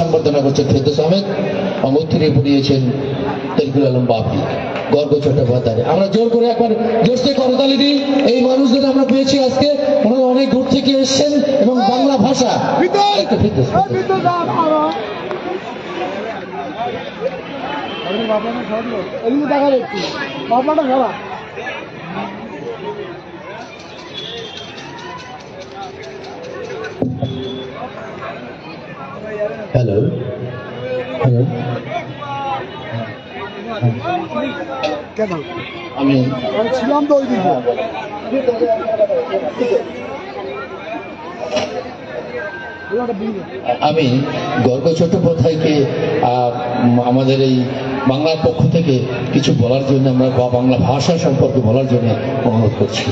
সম্বর্ধনা করছেন ফেরদোস আহমেদ অমুত্তিরে পড়িয়েছেন তেলকুল আলম বাপি গর্গ চট্টোপাধ্যায়। আমরা জোর করে একবার জোরসে করতালি দিই। এই মানুষদের আমরা পেয়েছি আজকে। ওনারা অনেক দূর থেকে এসেছেন এবং বাংলা ভাষা। একটু ফেরদৌস, হ্যালো হ্যালো কেন? আমি ছিলাম তো ওই দিকে আমি গর্গ চট্টোপাধ্যায়কে আমাদের এই বাংলার পক্ষ থেকে কিছু বলার জন্য আমরা বা বাংলা ভাষা সম্পর্কে বলার জন্য অনুরোধ করছি।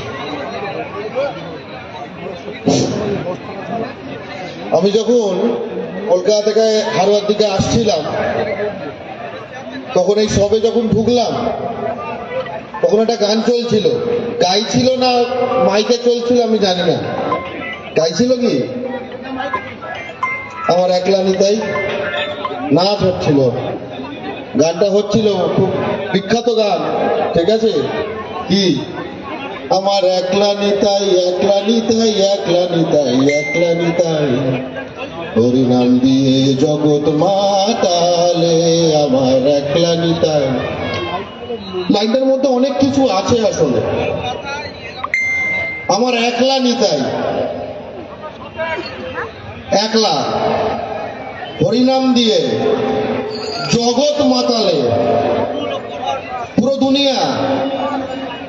আমি যখন কলকাতা থেকে হারোয়ার দিকে আসছিলাম, তখন এই সবে যখন ঢুকলাম, তখন একটা গান চলছিল। গাইছিল না মাইকে চলছিল আমি জানি না। গাইছিল কি? আমার একলা নিতাই নাচ হচ্ছিল। গানটা হচ্ছিল খুব বিখ্যাত গান, ঠিক আছে? কি? আমার একলা নিতাই একলা নিতাই একলা নিতাই একলা নিতাই হরিনাম দিয়ে জগৎ মাতালে আমার একলা নিতাই লাইনটার মধ্যে অনেক কিছু আছে আসলে। আমার একলা নিতাই। একলা। হরিনাম দিয়ে জগৎ মাতালে। পুরো দুনিয়া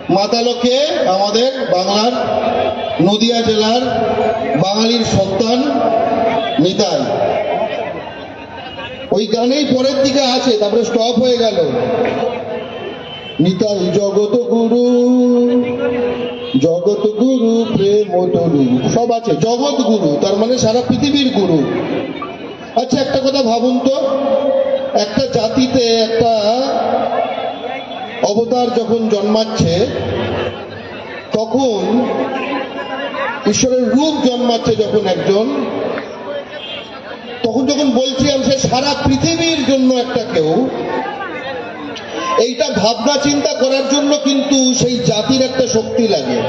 মাতালোকে আমাদের বাংলার নদিয়া জেলার বাঙালির সন্তান নিতাই ওই গানেই পরের দিকে আছে, তারপরে স্টপ হয়ে গেল। নিতাই জগত গুরু জগত গুরু, প্রেম তরু সব আছে, জগৎ গুরু, তার মানে সারা পৃথিবীর গুরু। আচ্ছা একটা কথা ভাবুন তো, একটা জাতিতে একটা অবতার যখন জন্মাচ্ছে, তখন ঈশ্বরের রূপ জন্মাচ্ছে যখন একজন তখন যখন বলছিলাম সে সারা পৃথিবীর জন্য একটা কেউ, এইটা ভাবনা চিন্তা করার জন্য কিন্তু সেই জাতির একটা শক্তি লাগে।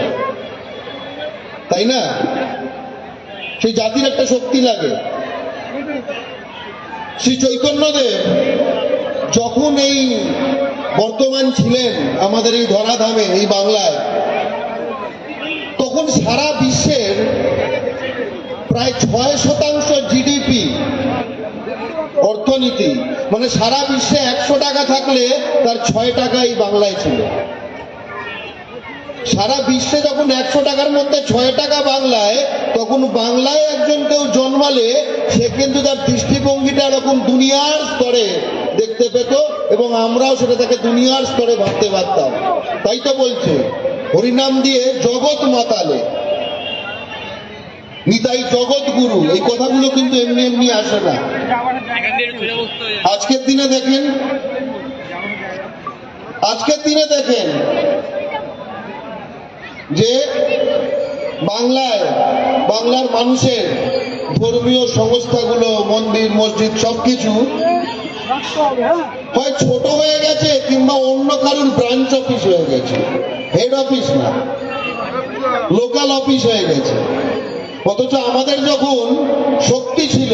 তাই না? সেই জাতির একটা শক্তি লাগে। শ্রী চৈতন্যদেব যখন এই বর্তমান ছিলেন আমাদের এই ধরাধামে, এই বাংলায়, তখন সারা বিশ্বের প্রায় ছয় শতাংশ জিডিপি অর্থনীতি মানে সারা বিশ্বে একশো টাকা থাকলে তার ছয় টাকা এই বাংলায় ছিল। সারা বিশ্বে যখন একশো টাকার মধ্যে ছয় টাকা বাংলায়, তখন বাংলায় একজন কেউ জন্মালে সে কিন্তু তার দৃষ্টিভঙ্গিটা এরকম দুনিয়ার স্তরে দেখতে পেত এবং আমরাও সেটা তাকে দুনিয়ার স্তরে ভাবতে পারতাম। তাই তো বলছে, হরিনাম দিয়ে জগৎ মাতালে। নিতাই জগৎ গুরু এই কথাগুলো কিন্তু এমনি এমনি আসে না। আজকের দিনে দেখেন। আজকের দিনে দেখেন যে বাংলায় বাংলার মানুষের ধর্মীয় সংস্থাগুলো, মন্দির, মসজিদ, সবকিছু হ্যাঁ হয় ছোট হয়ে গেছে কিংবা অন্য কারোর ব্রাঞ্চ অফিস হয়ে গেছে। হেড অফিস না। লোকাল অফিস হয়ে গেছে। অথচ আমাদের যখন শক্তি ছিল,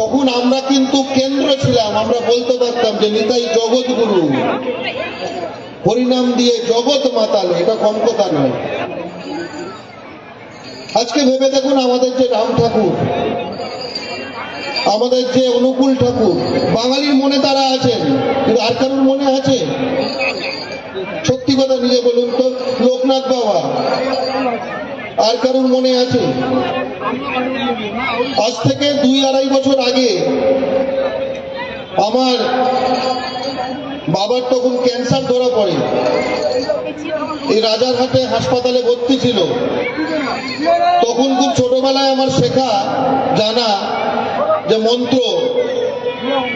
তখন আমরা কিন্তু কেন্দ্র ছিলাম। আমরা বলতে পারতাম যে নিতাই জগৎ গুরু হরিনাম দিয়ে জগৎ মাতালে, এটা কম কথা নয়। আজকে ভেবে দেখুন আমাদের যে রাম ঠাকুর, আমাদের যে অনুকূল ঠাকুর, বাঙালির মনে তারা আছেন, কিন্তু আর কারোর মনে আছে? সত্যি কথা নিজে বলুন তো, লোকনাথ বাবা। আর কারোর মনে আছে? আজ থেকে দুই আড়াই বছর আগে আমার বাবার তখন ক্যান্সার ধরা পড়ে। এই রাজারহাটে হাসপাতালে ভর্তি ছিল। তখন খুব ছোটবেলায় আমার শেখা জানা যে মন্ত্র,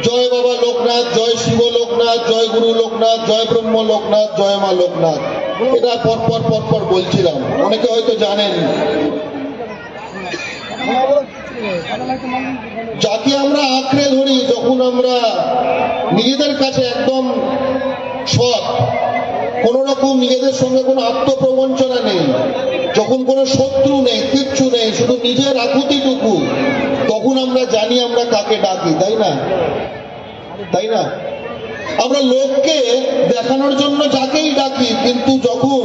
জয় বাবা লোকনাথ, জয় শিব লোকনাথ, জয় গুরু লোকনাথ, জয় ব্রহ্ম লোকনাথ, জয় মা লোকনাথ। এটা পর পর পর পর বলছিলাম। অনেকে হয়তো জানেন। যাকে আমরা আঁকড়ে মানুষের কাছে একদম সৎ কোন রকম নিজেদের সঙ্গে কোনো আত্মপ্রবঞ্চনা নেই, যখন কোনো শত্রু নেই, কিচ্ছু নেই, শুধু নিজের আকুতিটুকু, তখন আমরা জানি আমরা কাকে ডাকি, তাই না? তাই না? আমরা লোককে দেখানোর জন্য যাকেই ডাকি, কিন্তু যখন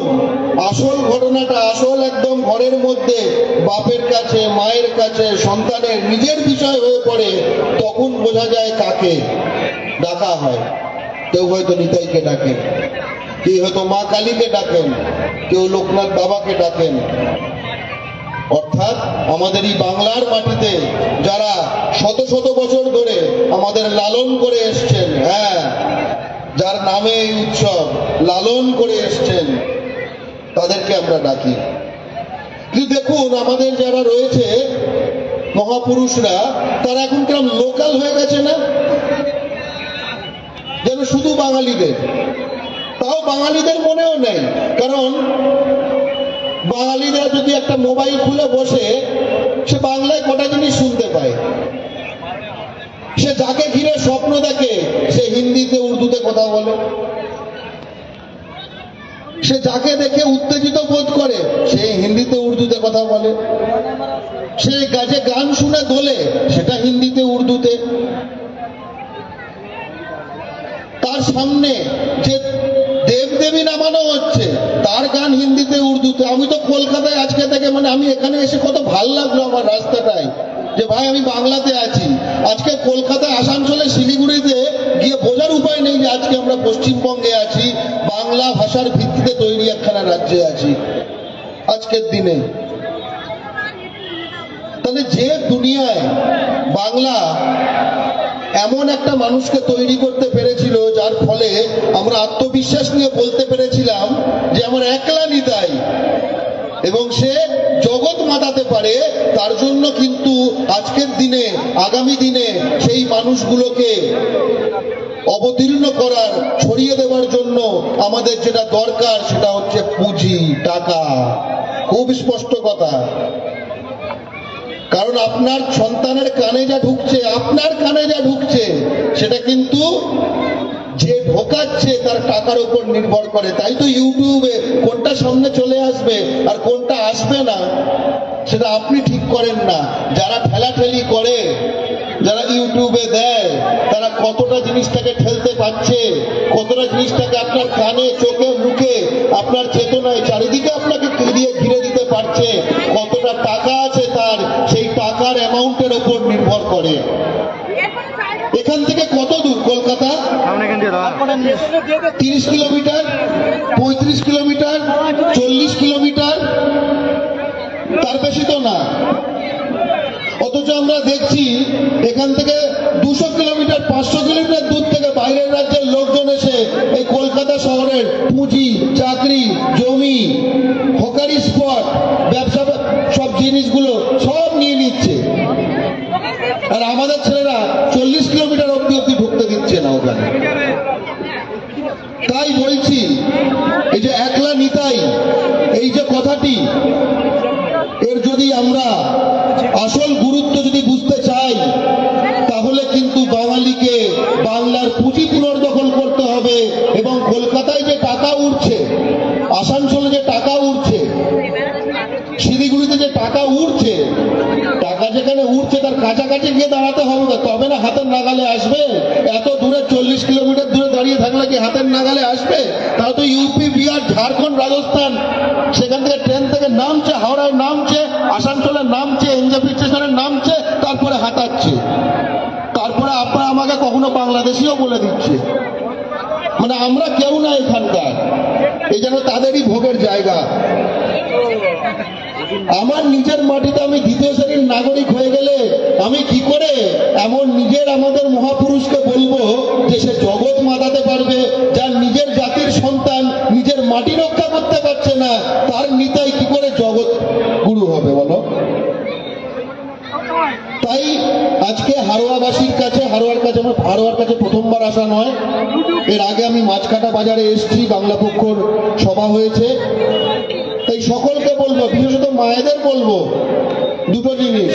আসল ঘটনাটা আসল একদম ঘরের মধ্যে বাপের কাছে, মায়ের কাছে, সন্তানের নিজের বিষয় হয়ে পড়ে, তখন বোঝা যায় কাকে ডাকা হয়। কেউ হয়তো নিতাইকে ডাকেন, কেউ হয়তো মা কালীকে ডাকেন, কেউ লোকনাথ বাবাকে ডাকেন। অর্থাৎ আমাদের এই বাংলার মাটিতে যারা শত শত বছর ধরে আমাদের লালন করে এসছেন হ্যাঁ যার নামে এই উৎসব লালন করে এসছেন, তাদেরকে আমরা ডাকি। কিন্তু দেখুন, আমাদের যারা রয়েছে মহাপুরুষরা, তারা এখন কিরম লোকাল হয়ে গেছে না? যেন শুধু বাঙালিদের। তাও বাঙালিদের মনেও নেই। কারণ বাঙালিরা যদি একটা মোবাইল খুলে বসে, সে বাংলায় কটা জিনিস শুনতে পায়? সে যাকে ঘিরে স্বপ্ন দেখে, সে হিন্দিতে, উর্দুতে কথা বলে। সে যাকে দেখে উত্তেজিত বোধ করে, সে হিন্দিতে, উর্দুতে কথা বলে। সে গাছে গান শুনে দোলে, সেটা হিন্দিতে, উর্দুতে। তার সামনে যে দেবদেবী নামানো হচ্ছে, তার গান হিন্দিতে, উর্দুতে। আমি তো কলকাতায় আজকে থেকে মানে আমি এখানে এসে কত ভালো লাগল আমার রাস্তাটায়। যে ভাই, আমি বাংলাতে আছি। আজকে কলকাতায় আসানসোলে শিলিগুড়িতে গিয়ে বোঝার উপায় নেই যে আজকে আমরা পশ্চিমবঙ্গে আছি, বাংলা ভাষার ভিত্তিতে তৈরি একখানা রাজ্যে আছি। আজকের দিনে। তাহলে যে দুনিয়ায় বাংলা এমন একটা মানুষকে তৈরি করতে পেরেছিল যার ফলে আমরা আত্মবিশ্বাস নিয়ে বলতে পেরেছিলাম যে আমার একলা নিতাই। এবং সে জগৎ মাতাতে পারে, তার জন্য কিন্তু আজকের দিনে, আগামী দিনে সেই মানুষগুলোকে অবতীর্ণ করার, ছড়িয়ে দেওয়ার জন্য আমাদের যেটা দরকার সেটা হচ্ছে পুঁজি, টাকা। খুব স্পষ্ট কথা। কারণ আপনার সন্তানের কানে যা ঢুকছে, আপনার কানে যা ঢুকছে, সেটা কিন্তু যে ঢোকাচ্ছে তার টাকার উপর নির্ভর করে। তাই তো ইউটিউবে কোনটা সামনে চলে আসবে আর কোনটা আসবে না, সেটা আপনি ঠিক করেন না। যারা ঠেলাঠেলি করে, যারা ইউটিউবে দেয়, তারা কতটা জিনিসটাকে ঠেলতে পারছে, কতটা জিনিসটাকে আপনার কানে, চোখে, মুখে, আপনার চেতনায়, চারিদিকে আপনাকে দিয়ে ঘিরে দিতে পারছে, কতটা টাকা আছে তার, সেই টাকার অ্যামাউন্টের উপর নির্ভর করে এখান থেকে কত দূর কলকাতা তিরিশ কিলোমিটার, পঁয়ত্রিশ কিলোমিটার, চল্লিশ কিলোমিটার, তার বেশি তো না। অথচ আমরা দেখছি এখান থেকে দুশো কিলোমিটার, পাঁচশো কিলোমিটার দূর থেকে বাইরের রাজ্যের লোকজন এসে এই কলকাতা শহরের পুঁজি চাকরি জমি হকারি স্পট ব্যবসা সব জিনিসগুলো সব নিয়ে নিচ্ছে আর আমাদের ছেলেরা চল্লিশ কিলোমিটার অব্দি অব্দি ঢুকতে দিচ্ছে না ওখানে তাই বলছি এই যে একলা নিতাই এই যে কথাটি এর যদি আমরা আসল গুরুত্ব যদি বুঝতে চাই তাহলে কিন্তু বাঙালিকে বাংলার পুঁজি পুনর্দখল করতে হবে এবং কলকাতায় যে টাকা উঠছে আসানসোলে যে টাকা উঠছে শিলিগুড়িতে যে টাকা উঠছে টাকা যেখানে উঠছে তার কাছাকাছি গিয়ে দাঁড়াতে হবে না। তবে না হাতের নাগালে আসবে? এত দূরে চল্লিশ কিলোমিটার দূরে দাঁড়িয়ে থাকলে কি হাতের নাগালে আসবে? তাহলে তো ইউপি বিহার, ঝাড়খণ্ড, রাজস্থান। সেখান থেকে ট্রেন থেকে নামছে, হাওড়ায় নামছে, আসানসোলে নামছে এনজেপি স্টেশনে নামছে, তারপরে হাঁটাচ্ছে। তারপরে আপনারা আমাকে কখনো বাংলাদেশিও বলে দিচ্ছে। মানে আমরা কেউ না এখানকার। এই যেন তাদেরই ভোগের জায়গা। আমার নিজের মাটিতে আমি দ্বিতীয় শ্রেণির নাগরিক হয়ে গেলে আমি কি করে এমন নিজের আমাদের মহাপুরুষকে বলব যে সে জগৎ মাতাতে পারবে, যার নিজের জাতির সন্তান নিজের মাটি রক্ষা করতে পারছে না, তার নিতাই কি করে জগৎ গুরু হবে বলো? তাই আজকে হারোয়াবাসীর কাছে, হারোয়ার কাছে আমার হারোয়ার কাছে প্রথমবার আসা নয়। এর আগে আমি মাছকাটা বাজারে এসেছি, বাংলা পক্ষর সভা হয়েছে। তাই সকলকে বলব, বিশেষত মায়েদের বলব, দুটো জিনিস।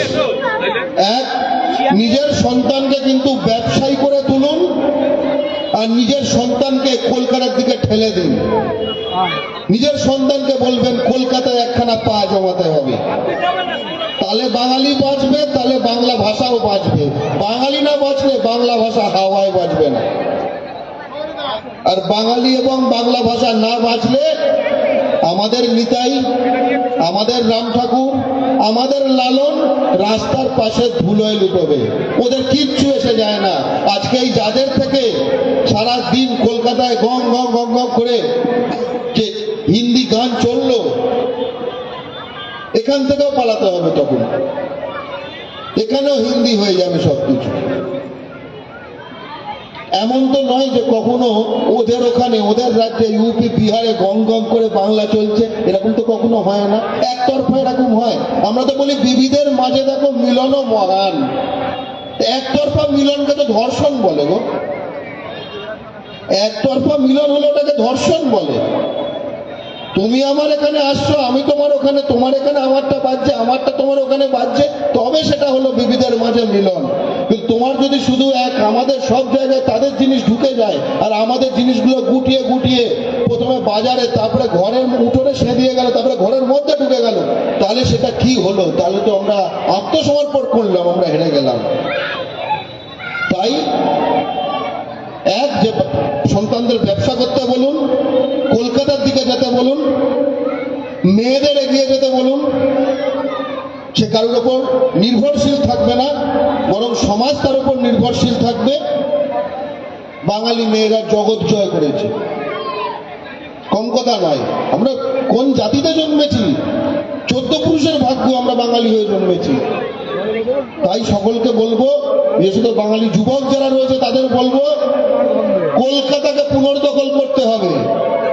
এক, নিজের সন্তানকে কিন্তু ব্যবসায়ী করে তুলুন, আর নিজের সন্তানকে কলকাতার দিকে ঠেলে দিন। নিজের সন্তানকে বলবেন, কলকাতায় একখানা পা জমাতে হবে। তাহলে বাঙালি বাঁচবে তাহলে ভাষাও বাঁচবে বাঙালি না বাঁচলে বাংলা ভাষা হাওয়ায় বাঁচবে না। আর বাঙালি এবং বাংলা ভাষা না বাঁচলে আমাদের নিতাই, আমাদের রাম ঠাকুর, আমাদের লালন রাস্তার পাশে ধুলোয় লুটোবে। ওদের কিচ্ছু এসে যায় না। আজকে এই যাদের থেকে সারা দিন কলকাতায় গং গং গং গং করে যে হিন্দি গান চলল, এখান থেকেও পালাতে হবে তখন। এখানেও হিন্দি হয়ে যাবে সবকিছু। এমন তো নয় যে কখনো ওদের ওখানে, ওদের রাজ্যে ইউপি বিহারে গং গং করে বাংলা চলছে, এরকম তো কখনো হয় না। একতরফা এরকম হয়। আমরা তো বলি বিবিধের মাঝে দেখো মিলনও মহান। একতরফা মিলনকে তো ধর্ষণ বলে গো। একতরফা মিলন হলে ওটাকে ধর্ষণ বলে। তুমি আমার এখানে আসছো, আমি তোমার ওখানে, তোমার এখানে আমারটা বাজছে, আমারটা তোমার ওখানে বাজছে, তবে সেটা হলো বিবিধের মাঝে মিলন। কিন্তু তোমার যদি শুধু এক, আমাদের সব জায়গায় তাদের জিনিস ঢুকে যায়, আর আমাদের জিনিসগুলো গুটিয়ে গুটিয়ে প্রথমে বাজারে, তারপরে ঘরের উঠোনে সে দিয়ে গেল, তারপরে ঘরের মধ্যে ঢুকে গেল, তাহলে সেটা কি হলো? তাহলে তো আমরা আত্মসমর্পণ করলাম, আমরা হেরে গেলাম। তাই এক, যে সন্তানদের ব্যবসা করতে বলুন, কলকাতার দিকে যেতে মেয়েদের এগিয়ে যেতে বলুন, সে কারোর ওপর নির্ভরশীল থাকবে না, বরং সমাজ তার উপর নির্ভরশীল থাকবে। বাঙালি মেয়েরা জগৎ জয় করেছে। কম কথা নয়, আমরা কোন জাতিতে জন্মেছি? চোদ্দ পুরুষের ভাগ্য আমরা বাঙালি হয়ে জন্মেছি। তাই সকলকে বলব বিশেষত বাঙালি যুবক যারা রয়েছে তাদের বলব, কলকাতাকে পুনর্দখল করতে হবে।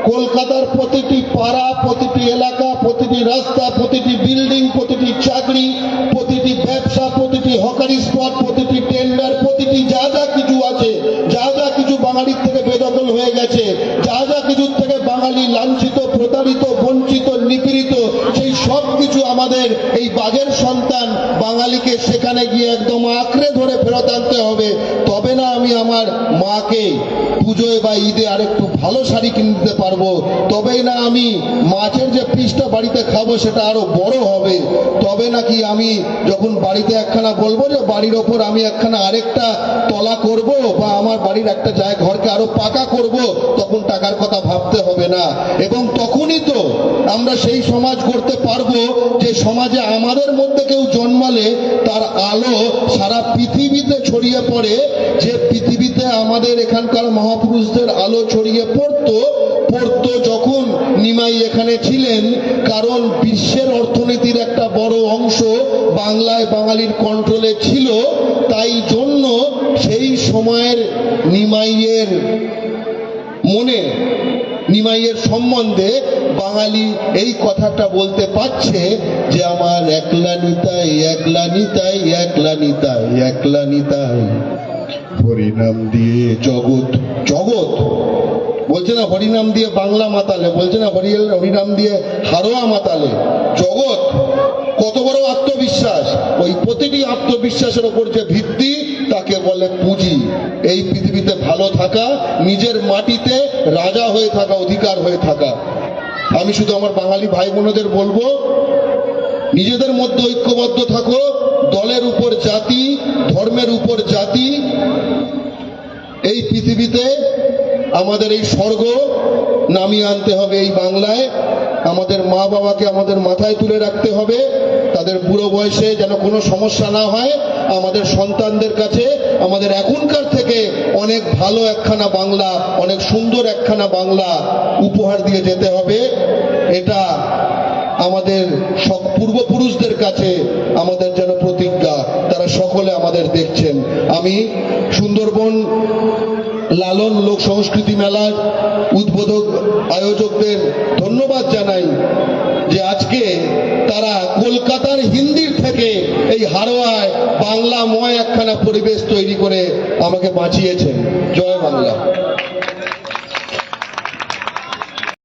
কলকাতার প্রতিটি পাড়া, প্রতিটি এলাকা, প্রতিটি রাস্তা, প্রতিটি বিল্ডিং, প্রতিটি চাকরি, প্রতিটি ব্যবসা, প্রতিটি হকারি স্পট প্রতিটি টেন্ডার, প্রতিটি যা যা কিছু আছে, যা যা কিছু বাঙালির থেকে বেদখল হয়ে গেছে, যা যা কিছুর থেকে বাঙালি লাঞ্ছিত, প্রতারিত, বঞ্চিত, নিপীড়িত, সেই সব কিছু আমাদের এই বাঘের সন্তান বাঙালিকে সেখানে গিয়ে একদম আঁকড়ে ধরে ফেরত আনতে হবে তবে না আমি আমার মাকে পুজোয় বা ঈদে আরেকটু ভালো শাড়ি কিনে দিতে পারব, তবেই না আমি মাছের যে পিসটা বাড়িতে খাব সেটা আরও বড় হবে। তবে নাকি আমি যখন বাড়িতে একখানা বলব যে বাড়ির ওপর আমি একখানা আরেকটা তলা করব বা আমার বাড়ির একটা জায়গা ঘরকে আরও পাকা করব, তখন টাকার কথা ভাবতে হবে না। এবং তখনই তো আমরা সেই সমাজ করতে পারব যে সমাজে আমাদের মধ্যে কেউ জন্মালে তার আলো সারা পৃথিবীতে ছড়িয়ে পড়ে, যে পৃথিবীতে আমাদের এখানকার মহাপুরুষদের আলো ছড়িয়ে পড়তো পড়তো যখন নিমাই এখানে ছিলেন, কারণ বিশ্বের অর্থনীতির একটা বড় অংশ বাংলায় বাঙালির কন্ট্রোলে ছিল, তাই জন্য সেই সময়ের নিমাইয়ের মনে, নিমাইয়ের সম্বন্ধে বাঙালি এই কথাটা বলতে পারছে যে আমার একলা নিতাই একলা নিতাই একলা নিতাই একলা নিতাই। হরিনাম দিয়ে জগৎ জগৎ। বলছে না হরিনাম দিয়ে বাংলা মাতালে, বলছে না হরি হরিনাম দিয়ে হারোয়া মাতালে। জগৎ, কত বড় আত্মবিশ্বাস। ওই প্রতিটি আত্মবিশ্বাসের ওপর যে ভিত্তি, তাকে বলে পুঁজি। এই পৃথিবীতে ভালো থাকা, নিজের মাটিতে রাজা হয়ে থাকা, অধিকার হয়ে থাকা। আমি শুধু আমার বাঙালি ভাই বোনদের বলব, নিজেদের মধ্যে ঐক্যবদ্ধ থাকো, দলের উপর জাতি, ধর্মের উপর জাতি এই পৃথিবীতে আমাদের এই স্বর্গ নামিয়ে আনতে হবে এই বাংলায়। আমাদের মা বাবাকে আমাদের মাথায় তুলে রাখতে হবে। তাদের বুড়ো বয়সে যেন কোনো সমস্যা না হয়। আমাদের সন্তানদের কাছে আমাদের এখনকার থেকে অনেক ভালো একখানা বাংলা, অনেক সুন্দর একখানা বাংলা উপহার দিয়ে যেতে হবে। এটা আমাদের সব পূর্বপুরুষদের কাছে আমাদের যেন প্রতিজ্ঞা তারা সকলে আমাদের দেখছেন। আমি সুন্দরবন লালন লোক সংস্কৃতি মেলার উদ্বোধক আয়োজকদের ধন্যবাদ জানাই যে আজকে তারা কলকাতার হিন্দির থেকে এই হারোয়ায় বাংলাময় একখানা পরিবেশ তৈরি করে আমাকে বাঁচিয়েছেন। জয় বাংলা।